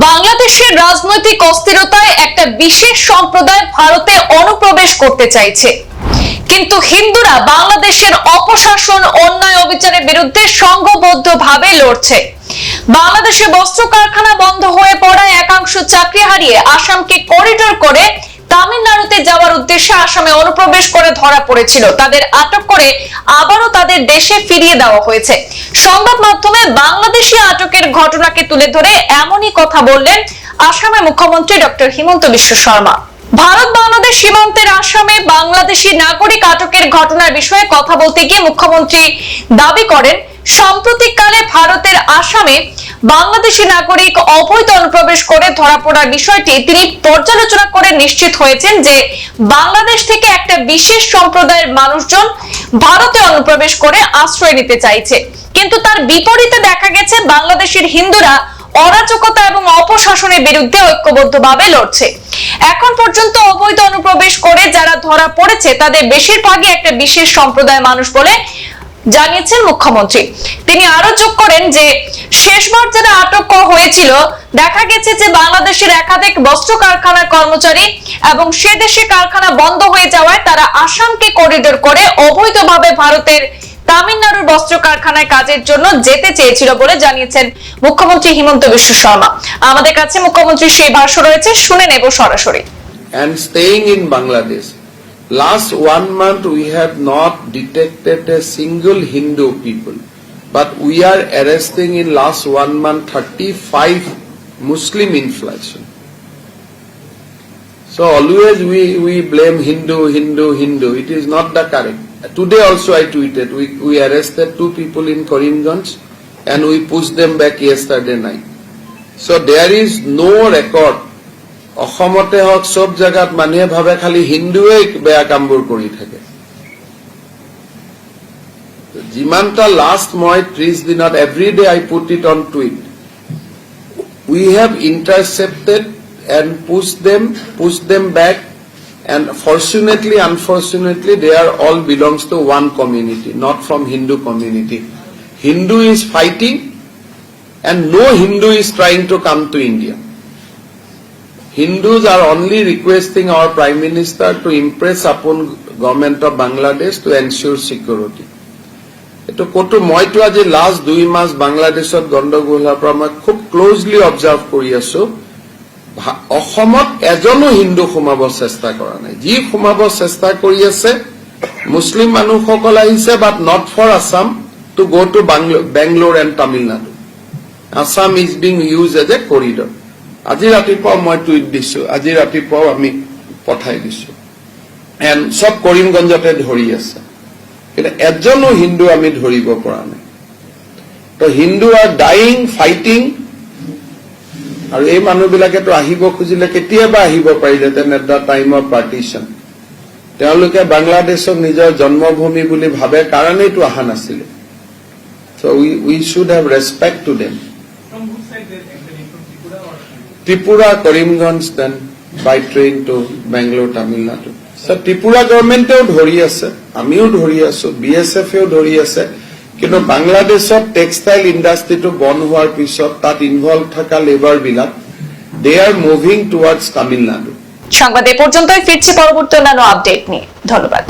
বাংলাদেশের রাজনৈতিক অস্থিরতায় একটা বিশেষ সম্প্রদায় ভারতে অনুপ্রবেশ করতে চাইছে। কিন্তু হিন্দুরা বাংলাদেশের অপশাসন, অন্যায় অবিচারের বিরুদ্ধে সংঘবদ্ধ ভাবে লড়ছে। বাংলাদেশে বস্ত্র কারখানা বন্ধ হয়ে পড়ায় একাংশ চাকরি হারিয়ে আসামকে করিডোর করে তামিলনাড়ুতে যাওয়ার উদ্দেশ্যে আসামে অনুপ্রবেশ করে ধরা পড়েছিল। তাদের আটক করে আবারও তাদের দেশে ফিরিয়ে দেওয়া হয়েছে। সংবাদ মাধ্যমে বাংলাদেশি আটকের ঘটনাকে তুলে ধরে এমনই কথা বললেন আসামের মুখ্যমন্ত্রী ডক্টর হিমন্ত বিশ্ব শর্মা। ভারত বাংলাদেশ সীমান্তের আসামে বাংলাদেশি নাগরিক আটকের ঘটনার বিষয়ে কথা বলতে গিয়ে মুখ্যমন্ত্রী দাবি করেন, সাম্প্রতিককালে ভারতের আসামে বাংলাদেশি নাগরিক অবৈধ অনুপ্রবেশ করে ধরা পড়ার বিষয়টি তিনি পর্যালোচনা করে নিশ্চিত হয়েছেন যে বাংলাদেশ থেকে একটা বিশেষ সম্প্রদায়ের মানুষজন ভারতে অনুপ্রবেশ করে আশ্রয় নিতে চাইছে। কিন্তু তার বিপরীতে দেখা গেছে বাংলাদেশের হিন্দুরা অরাজকতা এবং অপশাসনের বিরুদ্ধে ঐক্যবদ্ধভাবে লড়ছে। এখন পর্যন্ত অবৈধ অনুপ্রবেশ করে যারা ধরা পড়েছে, তাদের বেশিরভাগই একটা বিশেষ সম্প্রদায়ের মানুষ বলে জানিয়েছেন মুখ্যমন্ত্রী তিনি আরও যোগ করেন যে, শেষবার যারা আটক হয়েছিল, দেখা গেছে যে বাংলাদেশের একাধিক বস্ত্র কারখানার কর্মচারী এবং সে দেশে কারখানা বন্ধ হয়ে যাওয়ায় তারা আসামকে করিডোর করে অবৈধভাবে ভারতের তামিলনাড়ুর বস্ত্র কারখানায় কাজের জন্য যেতে চেয়েছিল বলে জানিয়েছেন মুখ্যমন্ত্রী হিমন্ত বিশ্ব শর্মা আমাদের কাছে মুখ্যমন্ত্রী সেই ভাষ্য রয়েছে, শুনে নেব সরাসরি and staying in Bangladesh. Last one month we have not detected a single Hindu people, but we are arresting in last one month 35 Muslim inflation. So always we, we blame Hindu, Hindu, Hindu. It is not the correct. Today also I tweeted, we, we arrested two people in Karimganj and we pushed them back yesterday night. So there is no record অসমতে হওক, চব জেগাত মানুহে ভাবে খালি হিন্দুৱে বেয়া কামবোৰ কৰি থাকে। যিমানটা লাষ্ট মই ত্ৰিশ দিনত every day I put it on tweet we have intercepted and push them push them back and fortunately unfortunately they are all belongs to one community not from Hindu community Hindu is fighting and no Hindu is trying to come to India. Hindus are only requesting our Prime Minister to impress upon government of Bangladesh to ensure security. এইটো ক'তো মইতো আজি last দুই মাহ বাংলাদেশত গণ্ডগোল হোৱাৰ পৰা মই খুব ক্লজলি অবজাৰ্ভ কৰি আছো। অসমত এজনো হিন্দু সোমাব চেষ্টা কৰা নাই। যি সোমাব চেষ্টা কৰি আছে, মুছলিম মানুহসকল আহিছে but not for Assam to go' to Bangalore and Tamil Nadu Assam is being use as a corridor আজি ৰাতিপুৱা মই টুইট দিছো, আজি ৰাতিপুৱাও আমি পঠাই দিছো। এণ্ড চব কৰিমগঞ্জতে ধৰি আছে। কিন্তু এজনো হিন্দু আমি ধৰিব পৰা নাই। তো হিন্দু আৰ ডাইং ফাইটিং আৰু এই মানুহবিলাকেতো আহিব খুজিলে কেতিয়াবা আহিব পাৰিলেহেঁতেন at the time of partition তেওঁলোকে বাংলাদেশক নিজৰ জন্মভূমি বুলি ভাবে কাৰণেইতো অহা নাছিলে। So' we we should have respect to them or Tripura Karimganj then by train to Bangalore Tamil Nadu so' Tripura গভৰ্ণমেণ্টেও ধৰি আছে, আমিও ধৰি আছো বি এছ এফেও ধৰি আছে, কিন্তু বাংলাদেশত টেক্সটাইল ইণ্ডাষ্ট্ৰিটো বন্ধ হোৱাৰ পিছত তাত ইনভলভ থকা লেবাৰবিলাক they are moving towards Tamil Nadu সংবাদ এ পর্যন্তই, ফিরছি পরবর্তী অন্যান্য আপডেট নিয়ে। ধন্যবাদ।